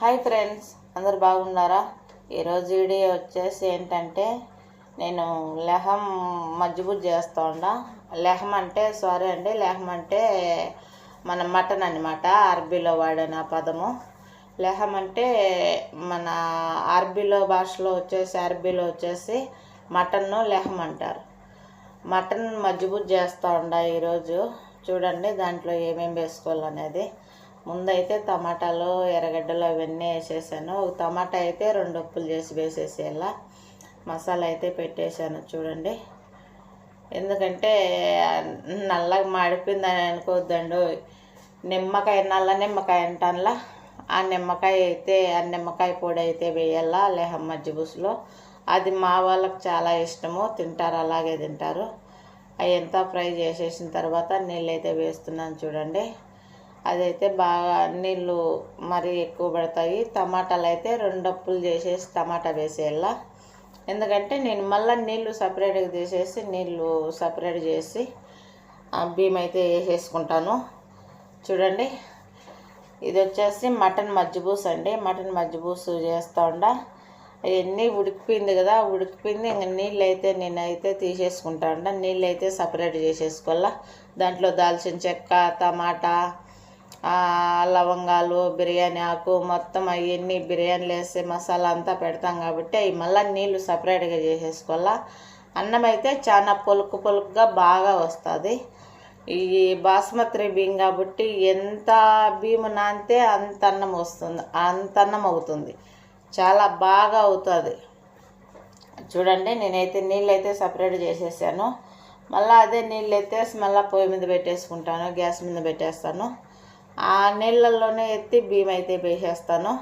Hi friends అందరు బాగున్నారా? ఈరోజు వీడియో వచ్చేసి ఏంటంటే నేను లెహం మజ్జిబుజ్ చేస్తూ ఉండా లెహం అంటే సారీ అండి లెహం అంటే మన మటన్ అనమాట అరబీలో వాడిన పదము. లెహం అంటే మన అరబీలో భాషలో వచ్చేసి అరబీలో వచ్చేసి మటన్ను లెహం అంటారు. మటన్ మజ్జిబుజ్ చేస్తూ ఉండా ఈరోజు. చూడండి దాంట్లో ఏమేమి వేసుకోవాలనేది. ముందైతే టమాటాలు ఎర్రగడ్డలు అవన్నీ వేసేసాను. ఒక టమాటా అయితే రెండు ఉప్పులు చేసి వేసేసేలా మసాలా అయితే పెట్టేశాను చూడండి. ఎందుకంటే నల్లగా మాడిపోయిందని అనుకోవద్దండు. నిమ్మకాయ నల్ల నిమ్మకాయ అంటానులా. ఆ నిమ్మకాయ అయితే ఆ నిమ్మకాయ పొడి అయితే వేయాలా లేహం మజ్జిబుసులో అది మా వాళ్ళకి చాలా ఇష్టము. తింటారు అలాగే తింటారు. అవి ఎంత ఫ్రై చేసేసిన తర్వాత నీళ్ళు అయితే వేస్తున్నాను చూడండి. అదైతే బాగా నీళ్ళు మరి ఎక్కువ పడతాయి. టమాటాలు అయితే రెండు అప్పులు చేసేసి టమాటా వేసేయాల. ఎందుకంటే నేను మళ్ళీ నీళ్ళు సపరేట్గా తీసేసి నీళ్ళు సపరేట్ చేసి ఆ బియ్యం అయితే వేసేసుకుంటాను. చూడండి ఇది వచ్చేసి మటన్ మజ్జిబూస్ అండి. మటన్ మజ్జిబూస్ చేస్తూ ఉండా. అవన్నీ ఉడికిపోయింది కదా ఉడికిపోయింది. ఇంక నీళ్ళు అయితే నేనైతే తీసేసుకుంటా ఉండ. నీళ్ళు అయితే సపరేట్ చేసేసుకోవాలా. దాంట్లో దాల్చిన చెక్క టమాటా లవంగాలు బిర్యానీ ఆకు మొత్తం అవన్నీ బిర్యానీలు వేసి మసాలా అంతా పెడతాం కాబట్టి అవి మళ్ళీ నీళ్ళు సపరేట్గా చేసేసుకోవాలా. అన్నం అయితే చాలా పొలుకు పొలుకుగా బాగా వస్తుంది. ఈ బాస్మతి బియ్యం కాబట్టి ఎంత బియ్యం నానితే అంత అన్నం వస్తుంది అంత అన్నం అవుతుంది. చాలా బాగా అవుతుంది. చూడండి నేనైతే నీళ్ళు అయితే సపరేట్ చేసేసాను. మళ్ళీ అదే నీళ్ళు అయితే మళ్ళీ పొయ్యి మీద పెట్టేసుకుంటాను గ్యాస్ మీద పెట్టేస్తాను. ఆ నీళ్ళల్లోనే ఎత్తి బియ్యం అయితే వేసేస్తాను.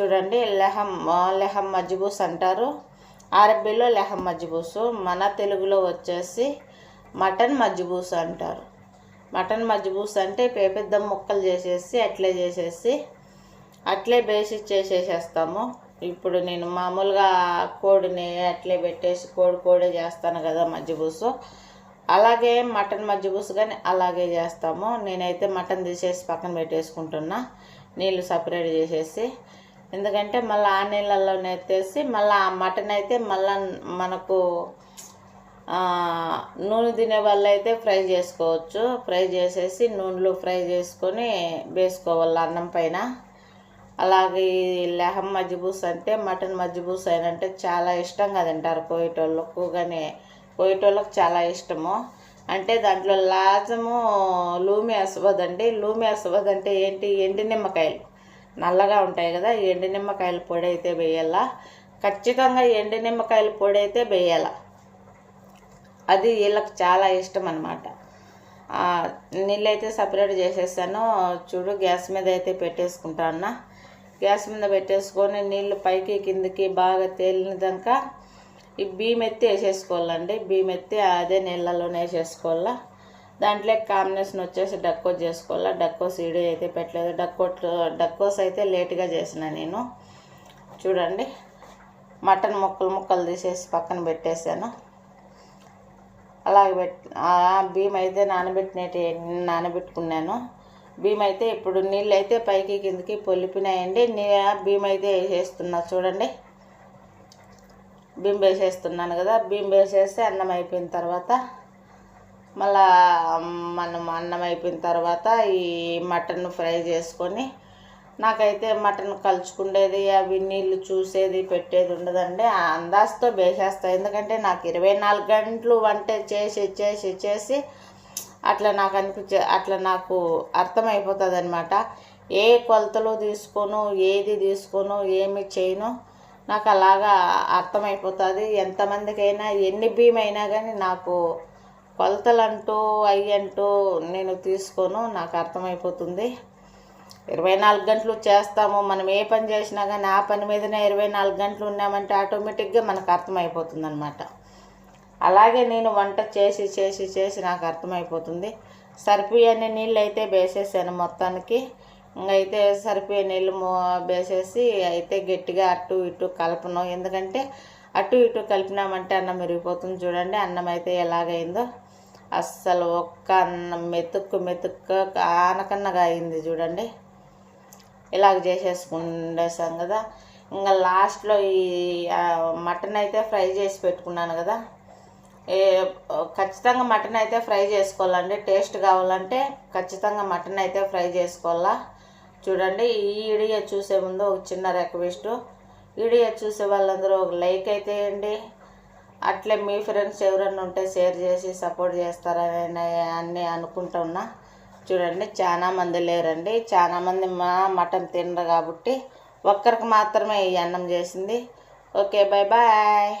చూడండి లెహం లెహం మజ్జిబూస్ అంటారు. అరబ్బీలో లెహం మజ్జిబూసు మన తెలుగులో వచ్చేసి మటన్ మజ్జిబూస్ అంటారు. మటన్ మజ్జిబూస్ అంటే పెద్ద ముక్కలు చేసేసి అట్లే చేసేసి అట్లే బేసి చేసేసేస్తాము. ఇప్పుడు నేను మామూలుగా కోడిని అట్లే పెట్టేసి కోడి కోడే చేస్తాను కదా మజ్జిబూసు అలాగే మటన్ మజ్జిబూసు కానీ అలాగే చేస్తాము. నేనైతే మటన్ తీసేసి పక్కన పెట్టేసుకుంటున్నా. నీళ్ళు సపరేట్ చేసేసి. ఎందుకంటే మళ్ళీ ఆ నీళ్ళల్లోనే ఎత్తేసి మళ్ళీ ఆ మటన్ అయితే మళ్ళీ మనకు నూనె తినే వల్ల అయితే ఫ్రై చేసుకోవచ్చు. ఫ్రై చేసేసి నూనెలో ఫ్రై చేసుకొని వేసుకోవాలి అన్నం పైన. అలాగే ఈ లెహం మజ్జిబూస్ అంటే మటన్ మజ్జిబూస్ అయినంటే చాలా ఇష్టంగా తింటారు కోయటోళ్ళకు కానీ కోయటోళ్ళకి చాలా ఇష్టము. అంటే దాంట్లో లాజము లూమి అసవద్ అండి లూమి అసవద్ అంటే ఏంటి? ఎండి నిమ్మకాయలు. నల్లగా ఉంటాయి కదా ఎండి నిమ్మకాయల పొడి అయితే వేయాలా. ఖచ్చితంగా ఎండి నిమ్మకాయల పొడి అయితే వేయాల. అది వీళ్ళకి చాలా ఇష్టం అనమాట నీళ్ళు అయితే సపరేట్ చేసేసాను చూడు గ్యాస్ మీద అయితే పెట్టేసుకుంటా అన్న. గ్యాస్ మీద పెట్టేసుకొని నీళ్ళు పైకి కిందికి బాగా తేలినదాక ఈ బియ్యం ఎత్తి వేసేసుకోవాలండి. బియ్యం ఎత్తి అదే నీళ్ళలోనే వేసేసుకోవాలా. దాంట్లో కాంబినేషన్ వచ్చేసి డక్కోస్ చేసుకోవాలా. డక్కోస్ వీడియో అయితే పెట్టలేదు. డక్కోట్ డక్కోస్ అయితే లేట్గా చేసిన నేను. చూడండి. మటన్ ముక్కలు ముక్కలు తీసేసి పక్కన పెట్టేశాను. అలాగే పెట్ బియ్యం అయితే నానబెట్టినట్టు నానబెట్టుకున్నాను. బియ్యం అయితే ఇప్పుడు నీళ్ళు అయితే పైకి కిందకి పొలిపినాయండి. నీ బియ్యం అయితే వేసేస్తున్నా. చూడండి. బియ్యం వేసేస్తున్నాను కదా బియ్యం వేసేస్తే అన్నం అయిపోయిన తర్వాత మళ్ళా మనం అన్నం అయిపోయిన తర్వాత ఈ మటన్ ఫ్రై చేసుకొని నాకైతే మటన్ కలుచుకుండేది అవి నీళ్ళు చూసేది పెట్టేది ఉండదండి. అందాజతో వేసేస్తాను ఎందుకంటే నాకు ఇరవై నాలుగు గంటలు వంట చేసి చేసి చేసి అట్లా నాకు అనిపించే అట్లా నాకు అర్థమైపోతుంది అనమాట ఏ కొలతలు తీసుకోను ఏది తీసుకోను ఏమి చేయను నాకు అలాగా అర్థమైపోతుంది. ఎంతమందికైనా ఎన్ని భీమైనా కానీ నాకు కొలతలు అంటూ అవి అంటూ నేను తీసుకోను. నాకు అర్థమైపోతుంది ఇరవై నాలుగు గంటలు చేస్తాము. మనం ఏ పని చేసినా కానీ ఆ పని మీదనే ఇరవై నాలుగు గంటలు ఉన్నామంటే ఆటోమేటిక్గా మనకు అర్థమైపోతుంది అనమాట అలాగే నేను వంట చేసి చేసి చేసి నాకు అర్థమైపోతుంది. సరిపోయే నీళ్ళు అయితే వేసేసాను మొత్తానికి. అయితే సరిపోయే నీళ్ళు వేసేసి అయితే గట్టిగా అటు ఇటు కలపను. ఎందుకంటే అటు ఇటు కలిపినామంటే అన్నం విరిగిపోతుంది చూడండి. అన్నం అయితే ఎలాగైందో అస్సలు ఒక్క అన్నం మెతుక్కు మెతుక్కు ఆనకన్నగా అయింది చూడండి. ఇలాగ చేసేసుకుండేసాం కదా ఇంకా లాస్ట్లో ఈ మటన్ అయితే ఫ్రై చేసి పెట్టుకున్నాను కదా. ఖచ్చితంగా మటన్ అయితే ఫ్రై చేసుకోవాలండి. టేస్ట్ కావాలంటే ఖచ్చితంగా మటన్ అయితే ఫ్రై చేసుకోవాలా. చూడండి ఈ వీడియో చూసే ముందు ఒక చిన్న రిక్వెస్ట్. వీడియో చూసే వాళ్ళందరూ ఒక లైక్ అయితే వేయండి. అట్లే మీ ఫ్రెండ్స్ ఎవరైనా ఉంటే షేర్ చేసి సపోర్ట్ చేస్తారని అని అనుకుంటున్నా చూడండి చాలా మంది లేరండి. చాలామంది మా మటన్ తినరు కాబట్టి ఒక్కరికి మాత్రమే ఈ అన్నం చేసింది. Okay bye bye